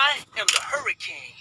I am the hurricane.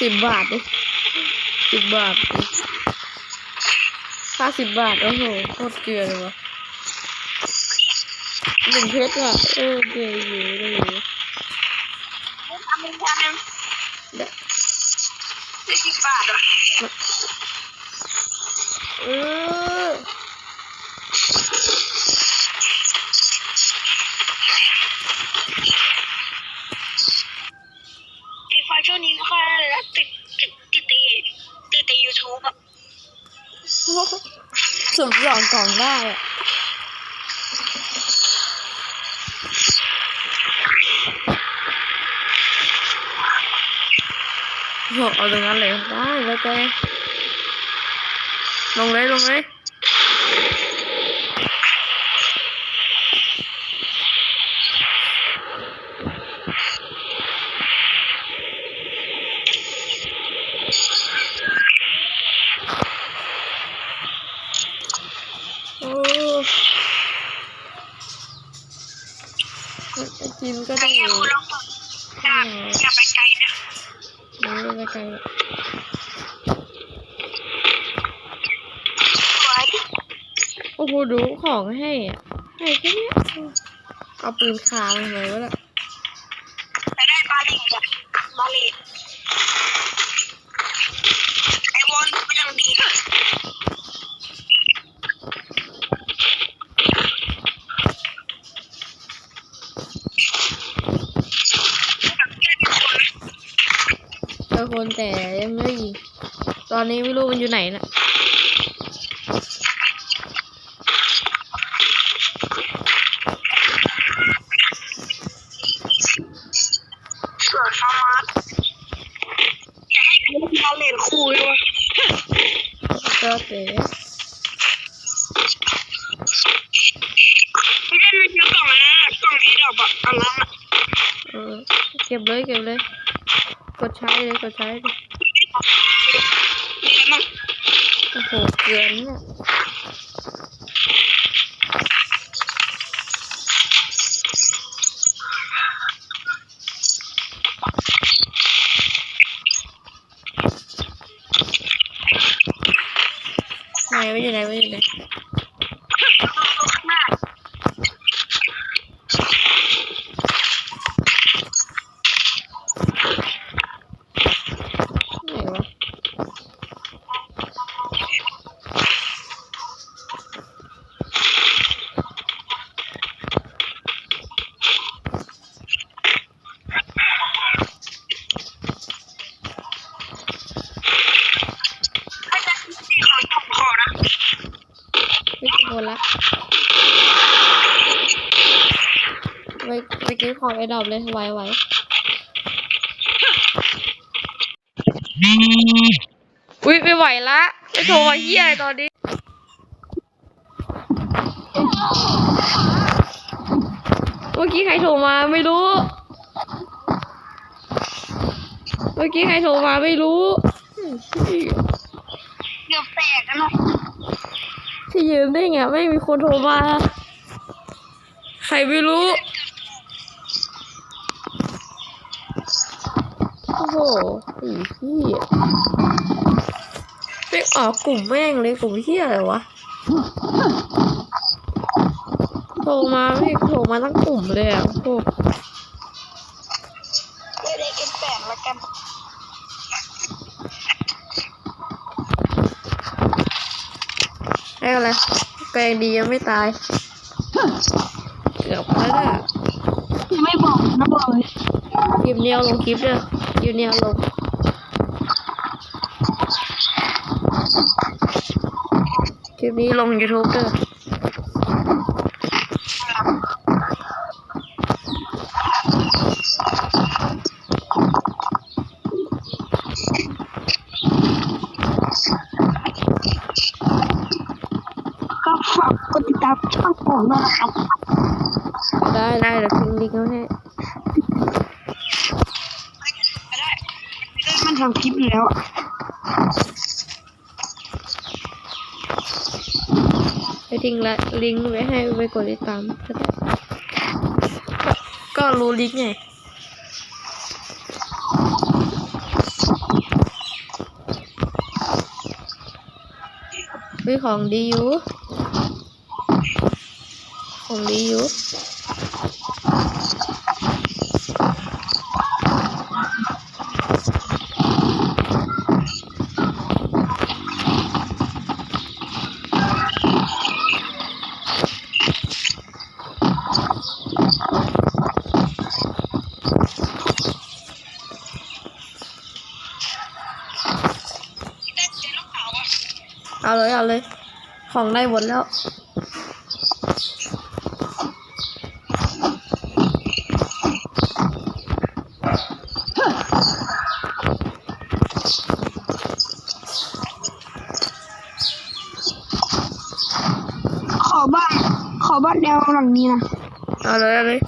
สิบบาทดิสิบบาทดิค่าสิบบาท โอ้โหโคตรเกลือเลยวะหนึ่งเพชรอะเออเกลืออยู่ได้อยู่นี่ทำเป็นจานนึงเดี๋ยวได้สิบบาทเหรอเออ ตีไฟช่วงนี้ไม่ค่อยได้เลยนะติดติดติดตีติดแต่ยูทูบอะ สมสองกล่องได้อะเอาตรงนั้นเลยได้แล้วแกลงเลยลงเลย โอ้ ไอจิมก็ไอ้ต้องอเหี้ยยู่คุณลองบอกอย่าอย่าไปไกลนะนี่ไปไกลโอ้โหดูของให้อะให้แค่เนี้ยเอาปืนคามันเลยวะล่ะ ไปได้บาลีจ้ะบาลีไอ้วอนก็ยังดีนะแคนแต่ยังไม่ยิงตอนนี้ไม่รู้มันอยู่ไหนนะ ดใช้เลยกดใช้เลย มีอะไรมั่ง โอ้โหเกลือนเนี่ย ไปไปเก็บของไอ้ดอกเลยไวไวอุ้ยไม่ไหวละไม่โทรมาเฮียอะไรตอนนี้เมื่อกี้ใครโทรมาไม่รู้ เมื่อกี้ใครโทรมาไม่รู้อืมเกือบแตกกันเนาะที่ยืมได้ไงไม่มีคนโทรมา ใครไม่รู้ โอ้โห ไอ้เหี้ยไปออกกลุ่มแม่งเลยกลุ่มเหี้ยอะไรวะโทรมาไม่โทรมาทั้งกลุ่มเลยอะโอ้โหเอเด็กเอ็นแปดละกันได้อะไรแปลงดียังไม่ตายเกือบแล้วน่ะยังไม่บอกนะบอกเลยคลิปนี้เอาลงคลิปเด้อคลิปนี้เอาลง ลิปนี้ลง YouTube ด้วยก็ฝากกดติดตามช่องผมด้วยนะครับ ได้ได้เดี๋ยวทิ้งลิงก์ไว้ให้ มันทำคลิปอยู่แล้ว ไป ทิ้งละลิงก์ไว้ให้ไปกดติดตามก็ได้ก็รู้ลิงก์ไงวิของดีอยู่ของดีอยู่ เอาเลย เอาเลย ของได้หมดแล้ว ขอบ้าน ขอบ้านแนวหลังนี้นะ เอาเลยเอาเลย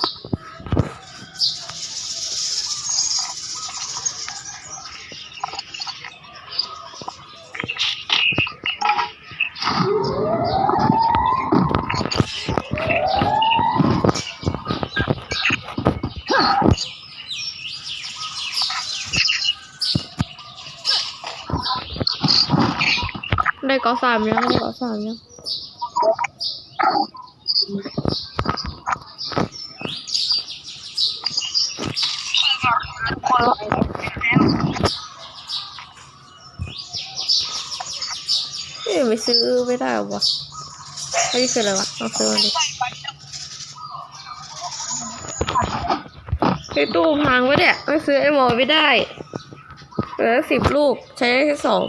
ได้กอสามยังได้กอสามยังคนเอ้ยไม่ซื้อไม่ได้วะไม่ได้ซื้ออะไรวะเอาซื้อมาดิไอตู้พังวะเนี่ยไม่ซื้อไอ้หมอไม่ได้เหลือสิบลูกใช้ได้แค่สอง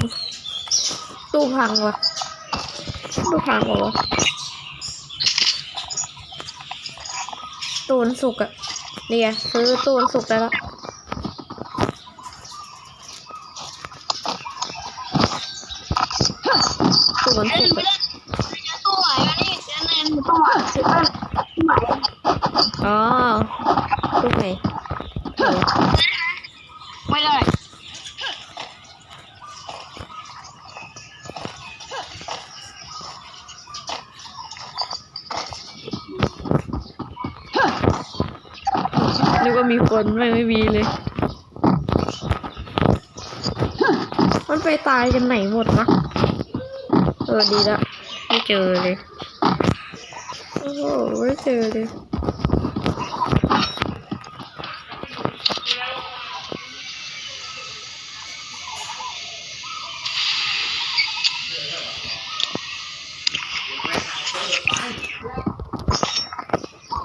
ตู้พังวะตู้พังวะตู้วันสุกอะนี่ไงซื้อตู้วันสุกได้ล้วตู้วันสุกอะตู้ไหนวะนี่จนเนนตู้ไหน กันไหนหมดวะเออดีละไม่เจอเลย โอ้โหไม่เจอเลย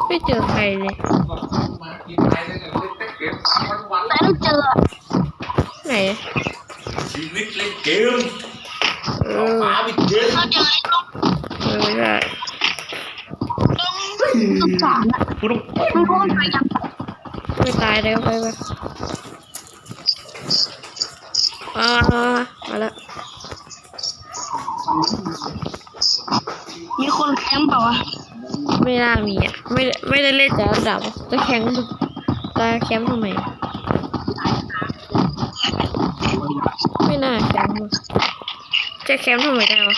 ไม่เจอใครเลยแต่เราเจอ ไหนชีวิตเล่นเกมเออฟ้าวิดเยอะเราเจอไอ้ตรงเออไม่ได้ตรงสุสานอะกูต้องไม่รู้มันไปยังไม่ตายแล้วไปไปมามามามาแล้วมีคนแคมป์เปล่าวะไม่น่ามีอะไม่ได้ไม่ได้เล่นจากระดับจะแคมป์จะแคมป์ทำไมไม่น่าแคมป์ว่ะ จะแคมป์ทำไมได้วะ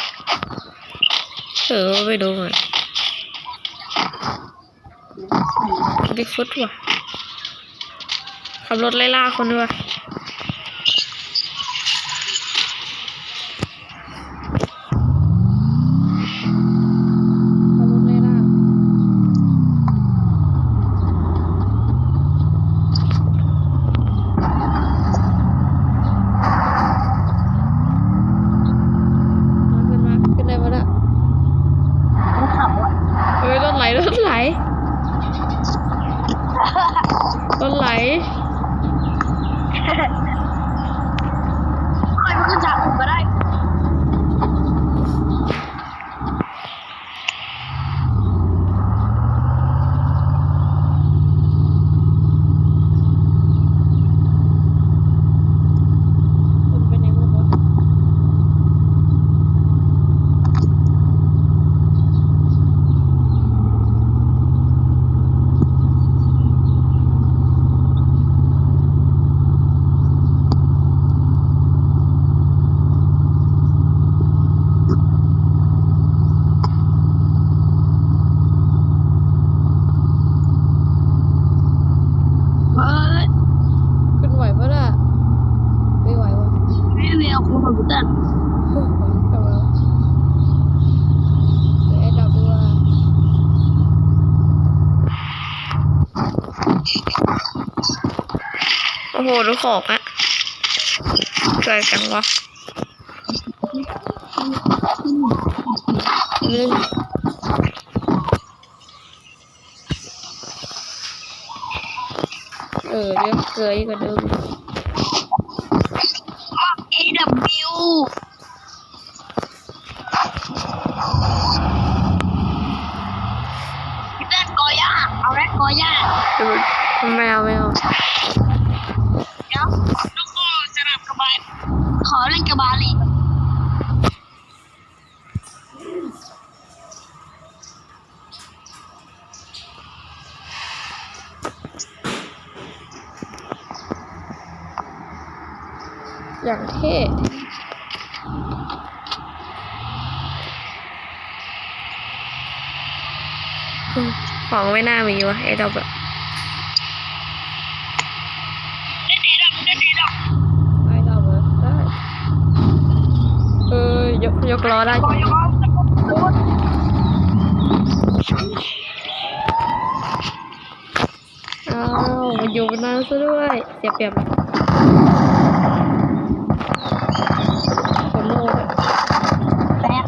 เออไปดูหน่อยบิ๊กฟุตว่ะขับรถไล่ล่าคนด้วยขับรถไล่ล่า มาขึ้นมาขึ้นได้ปะเนี่ย เขาขับวะ เฮ้ยรถไหลรถไหลรถไหล ใครมันขึ้นจากอื่นก็ได้ คนไปไหนหมดวะ เฮ้ย ขึ้นไหวปะเนี่ยไม่ไหววะ ไม่มีเอาคุณมาบุตร กลับมาแล้วเดี๋ยวไอ้ดอกดูว่า โอ้โหดูของอะสวยจังวะเล่นเออเรียกเกยกว่าเดิมเอดับบิวเล่นกอย่าเอาเล่นกอย่าดูไม่เอาไม่เอา เดี๋ยวลูกกูสลับกระบาลขอเล่นกระบาลอีก อย่างเท่อืม ของไม่น่ามีวะไอ้ดอกแบบเล่นเอดับเล่นเอดับไอ้ดอกแบบได้เออยกยกล้อได้กอย่าโดนอ้าวมันอยู่บนนั้นซะด้วย เสียเปรียบเลยคนโง่เลย แบก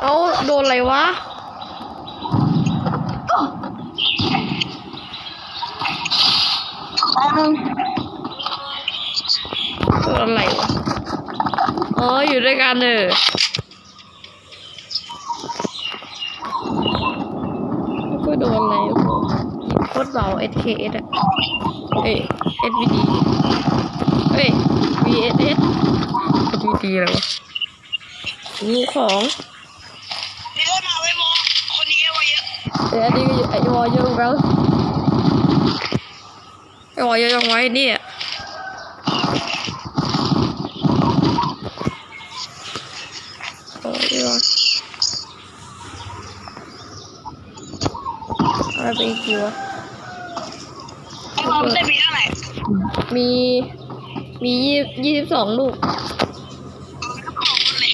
เอ้าโดนอะไรวะ แป๊บนึง โดนอะไรวะ อ๋อ อยู่ ด้วยกันเออก็โดนอะไรโอ้โหโคตรเบา SKS อะเอ้ย SVD เอ้ย VSS SVD อะไรวะงูของนี่เล่นมาไว้มอคนนี้ไว้เยอะเดี๋ยวอันนี้ก็อยู่ไอ้วอเยอะแล้วไอ้วอเยอะจังไว้เนี่ยโอ้ยว่ะ อะไรไปอีกทีวะไอ้บอลได้มีเท่าไหร่มีมียี่ยี่สิบสองลูกก็ของหมดเลย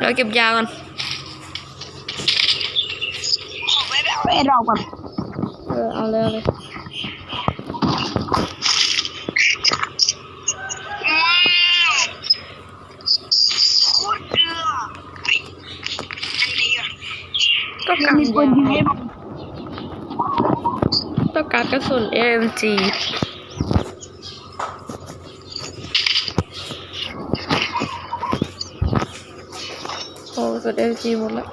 เราเก็บยาก่อนของไม่แบบไอ้เราแบบเออเอาเลยเอาเลย ว้าวโคตรเดือไอ้อันนี้อะ ก็กำ มีคนยิงให้ ยา บอก ต้องการกระสุน AMG โอ้กระสุน AMG หมดแล้ว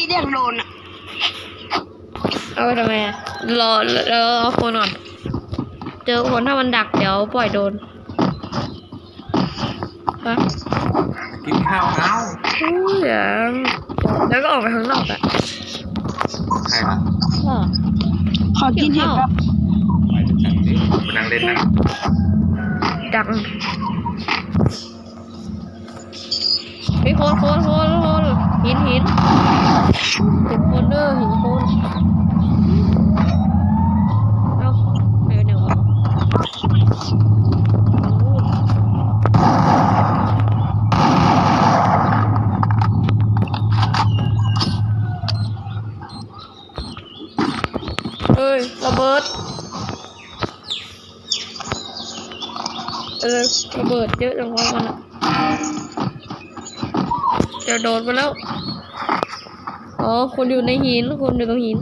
ที่เรียกโดนอะเอาไปทำไมอะรอรอรอคนก่อน เจอคนถ้ามันดักเดี๋ยวปล่อยโดนฮะกินข้าวเอาอู้ยังแล้วก็ออกไปข้างนอกอะใครล่ะอะขอกินเห็ดครับไปดูกันดิไปนั่งเล่นนะดังเฮ้ยโคนโคนโคนโคน หินหินหินโคนเด้อหินโคนเอาไปไหนวะนู่นเอ้ยระเบิดเออระเบิดเยอะจังวะมันอะ จะโดนไปแล้ว อ๋อคนอยู่ในหินคนอยู่ตรงหิน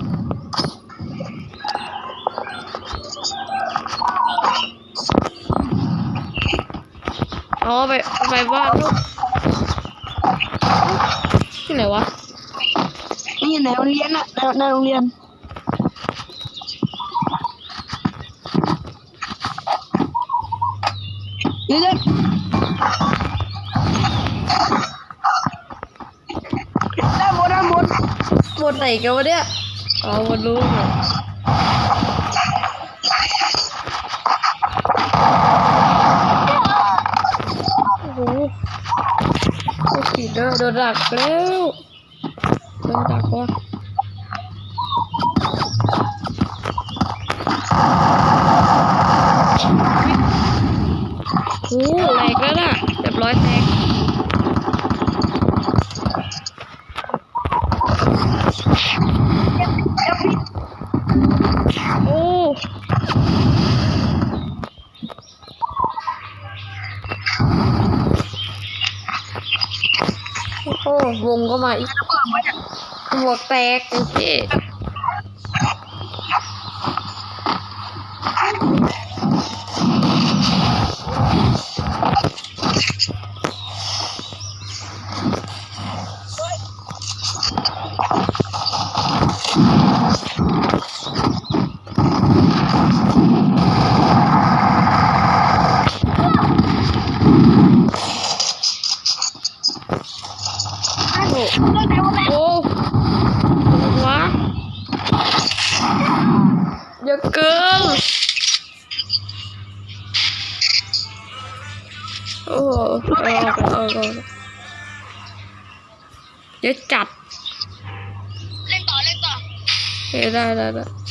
อ๋อ ไป ไปบ้านลูกที่ไหนวะ นี่ในโรงเรียนอะในในโรงเรียนเดี๋ยวเดี๋ยวด้านบนด้านบน หมดไหนกันวะเนี่ยอ๋อหมดรู้เหรอโอ้โหโอ้โหโดนดักแล้วโดนดักว่ะโอ้แหลกแล้วน่ะเรียบร้อยแตก โอ้ วงเข้ามาอีกหัวแตกโอเค เยอ